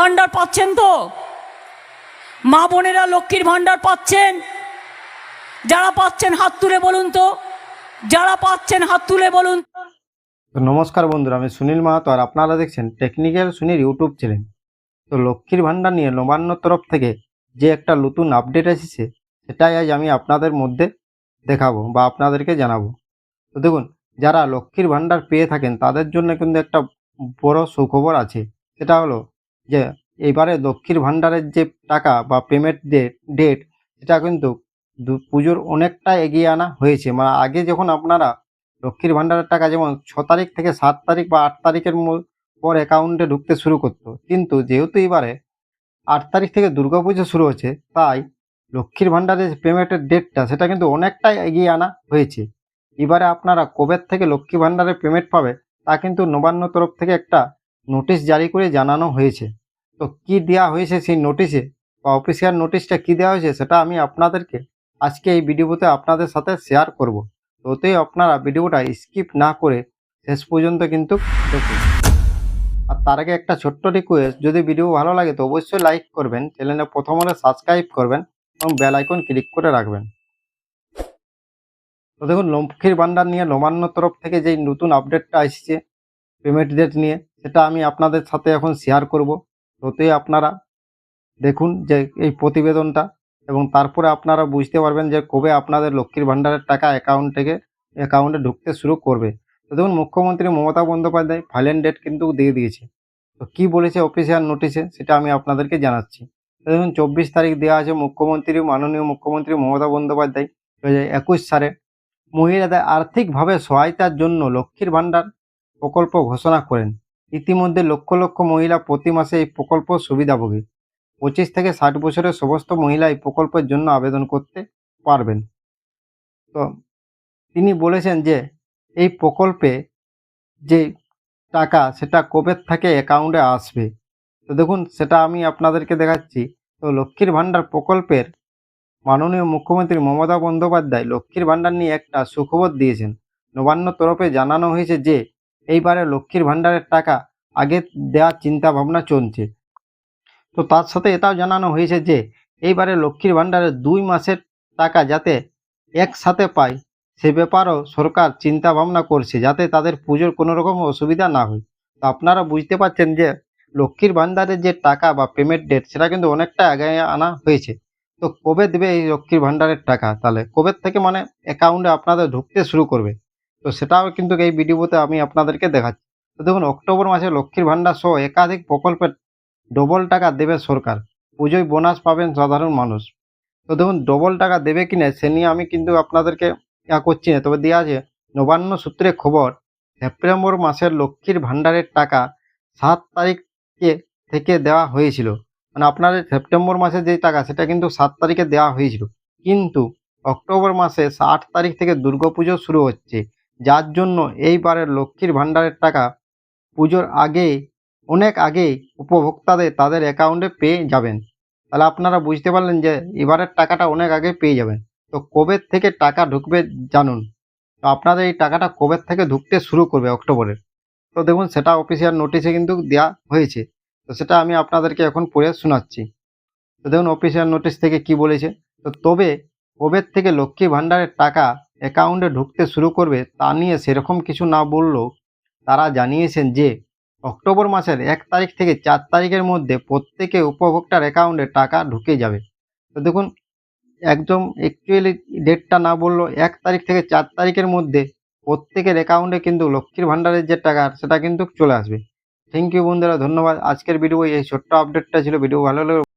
ভাণ্ডার পাচ্ছেন তো? মা বোনেরা লক্ষ্মীর ভাণ্ডার পাচ্ছেন। যারা পাচ্ছেন হাত তুলে বলুন তো। যারা পাচ্ছেন হাত তুলে বলুন নমস্কার বন্ধুরা, আমি সুনীল মাহাতো আর আপনারা দেখছেন টেকনিক্যাল সুনীল ইউটিউব চ্যানেল। তো লক্ষ্মীর ভাণ্ডার নিয়ে নবান্ন তরফ থেকে যে একটা নতুন আপডেট এসেছে, সেটাই আজ আমি আপনাদের মধ্যে দেখাবো বা আপনাদেরকে জানাব। তো দেখুন, যারা লক্ষ্মীর ভাণ্ডার পেয়ে থাকেন, তাদের জন্য কিন্তু একটা বড় সুখবর আছে। সেটা হলো যে এবারে লক্ষ্মীর ভাণ্ডারের যে টাকা বা পেমেন্ট ডেট ডেট সেটা কিন্তু পুজোর অনেকটা এগিয়ে আনা হয়েছে। মানে আগে যখন আপনারা লক্ষ্মীর ভাণ্ডারের টাকা যেমন ছ তারিখ থেকে সাত তারিখ বা আট তারিখের পর অ্যাকাউন্টে ঢুকতে শুরু করতো, কিন্তু যেহেতু এবারে আট তারিখ থেকে দুর্গাপুজো শুরু হচ্ছে, তাই লক্ষ্মীর ভাণ্ডারের পেমেন্টের ডেটটা সেটা কিন্তু অনেকটাই এগিয়ে আনা হয়েছে। এবারে আপনারা কবে থেকে লক্ষ্মী ভাণ্ডারের পেমেন্ট পাবে, তা কিন্তু নবান্ন তরফ থেকে একটা নোটিশ জারি করে জানানো হয়েছে। তো কি দেওয়া হয়েছে সেই নোটিশে বা অফিসিয়াল নোটিশটা কি দেওয়া হয়েছে সেটা আমি আপনাদেরকে আজকে এই ভিডিওতে আপনাদের সাথে শেয়ার করব। তোতেই আপনারা ভিডিওটা স্কিপ না করে শেষ পর্যন্ত কিন্তু দেখুন। আর তার আগে একটা ছোট্ট রিকোয়েস্ট যদি ভিডিও ভালো লাগে তো অবশ্যই লাইক করবেন চ্যানেলে প্রথম হলে সাবস্ক্রাইব করবেন এবং বেল আইকন ক্লিক করে রাখবেন। তো দেখুন লক্ষ্মীর ভাণ্ডার নিয়ে নবান্ন তরফ থেকে যেই নতুন আপডেটটা এসেছে পেমেন্ট ডেট নিয়ে, সেটা আমি আপনাদের সাথে এখন শেয়ার করব। তোতেই আপনারা দেখুন যে এই প্রতিবেদনটা এবং তারপরে আপনারা বুঝতে পারবেন যে কবে আপনাদের লক্ষ্মীর ভাণ্ডারের টাকা অ্যাকাউন্ট থেকে অ্যাকাউন্টে ঢুকতে শুরু করবে। তো দেখুন, মুখ্যমন্ত্রী মমতা বন্দ্যোপাধ্যায় ফাইলেন ডেট কিন্তু দিয়ে দিয়েছে। তো কী বলেছে অফিসিয়াল নোটিশে সেটা আমি আপনাদেরকে জানাচ্ছি। দেখুন, চব্বিশ তারিখ দেওয়া আছে মুখ্যমন্ত্রী, মাননীয় মুখ্যমন্ত্রী মমতা বন্দ্যোপাধ্যায় দু হাজার একুশ সালে। মহিলাদের আর্থিকভাবে সহায়তার জন্য লক্ষ্মীর ভাণ্ডার প্রকল্প ঘোষণা করেন। ইতিমধ্যে লক্ষ লক্ষ মহিলা প্রতি মাসে এই প্রকল্প সুবিধাভোগী পঁচিশ থেকে ষাট বছরের সমস্ত মহিলা এই প্রকল্পের জন্য আবেদন করতে পারবেন। তো তিনি বলেছেন যে, এই প্রকল্পে যে টাকা, সেটা কবে থেকে অ্যাকাউন্টে আসবে? তো দেখুন, সেটা আমি আপনাদেরকে দেখাচ্ছি। তো লক্ষ্মীর ভাণ্ডার প্রকল্পের মাননীয় মুখ্যমন্ত্রী মমতা বন্দ্যোপাধ্যায় লক্ষ্মীর ভাণ্ডার নিয়ে একটা সুখবর দিয়েছেন। নবান্ন তরফে জানানো হয়েছে যে এইবারে লক্ষ্মীর ভাণ্ডারের টাকা আগে দেওয়ার চিন্তা ভাবনা চলছে। তো তার সাথে এটাও জানানো হয়েছে যে, এইবারে লক্ষ্মীর ভাণ্ডারের দুই মাসের টাকা যাতে একসাথে পায়, সে ব্যাপারও সরকার চিন্তা ভাবনা করছে যাতে তাদের পুজোর কোনো রকম অসুবিধা না হয়। তো আপনারা বুঝতে পারছেন যে, লক্ষ্মীর ভাণ্ডারের যে টাকা বা পেমেন্ট ডেট সেটা কিন্তু অনেকটা আগে আনা হয়েছে। তো কবে দেবে এই লক্ষ্মীর ভাণ্ডারের টাকা? তাহলে কবে থেকে মানে অ্যাকাউন্টে আপনাদের ঢুকতে শুরু করবে? তো সেটাও কিন্তু এই ভিডিওতে আমি আপনাদেরকে দেখাচ্ছি। তো দেখুন, অক্টোবর মাসে লক্ষ্মীর ভাণ্ডার সহ একাধিক প্রকল্পের ডবল টাকা দেবে সরকার। পুজোয় বোনাস পাবেন সাধারণ মানুষ। তো দেখুন ডবল টাকা দেবে কি না, সে নিয়ে আমি কিন্তু আপনাদেরকে ইয়া করছি না। তবে দেওয়া আছে নবান্ন সূত্রে খবর, সেপ্টেম্বর মাসের লক্ষ্মীর ভাণ্ডারের টাকা সাত তারিখে থেকে দেওয়া হয়েছিল। মানে আপনাদের সেপ্টেম্বর মাসের যে টাকা, সেটা কিন্তু সাত তারিখে দেওয়া হয়েছিল। কিন্তু অক্টোবর মাসে আট তারিখ থেকে দুর্গাপুজো শুরু হচ্ছে। যার জন্য এইবারের লক্ষ্মীর ভাণ্ডারের টাকা পুজোর আগে অনেক আগে উপভোক্তাদের তাদের অ্যাকাউন্টে পেয়ে যাবেন। তাহলে আপনারা বুঝতে পারলেন যে এবারের টাকাটা অনেক আগে পেয়ে যাবেন। তো কবে থেকে টাকা ঢুকবে জানুন। তো আপনাদের এই টাকাটা কবে থেকে ঢুকতে শুরু করবে অক্টোবরের? তো দেখুন, সেটা অফিসিয়াল নোটিশে কিন্তু দেওয়া হয়েছে। তো সেটা আমি আপনাদেরকে এখন পড়ে শোনাচ্ছি। তো দেখুন অফিসিয়াল নোটিশ থেকে কি বলেছে? তো তবে কবে থেকে লক্ষ্মী ভাণ্ডারের টাকা অ্যাকাউন্টে ঢুকতে শুরু করবে, তা নিয়ে সেরকম কিছু না বললেও তারা জানিয়েছেন যে, অক্টোবর মাসের এক তারিখ থেকে চার তারিখের মধ্যে প্রত্যেকে উপভোক্তার অ্যাকাউন্টে টাকা ঢুকে যাবে। তো দেখুন, একদম অ্যাকচুয়ালি ডেটটা না বলল এক তারিখ থেকে চার তারিখের মধ্যে প্রত্যেকের অ্যাকাউন্টে কিন্তু লক্ষ্মীর ভাণ্ডারের যে টাকা, সেটা কিন্তু চলে আসবে। থ্যাংক ইউ বন্ধুরা, ধন্যবাদ। আজকের ভিডিও এই ছোট্ট আপডেটটা ছিল। ভিডিও ভালো লাগলে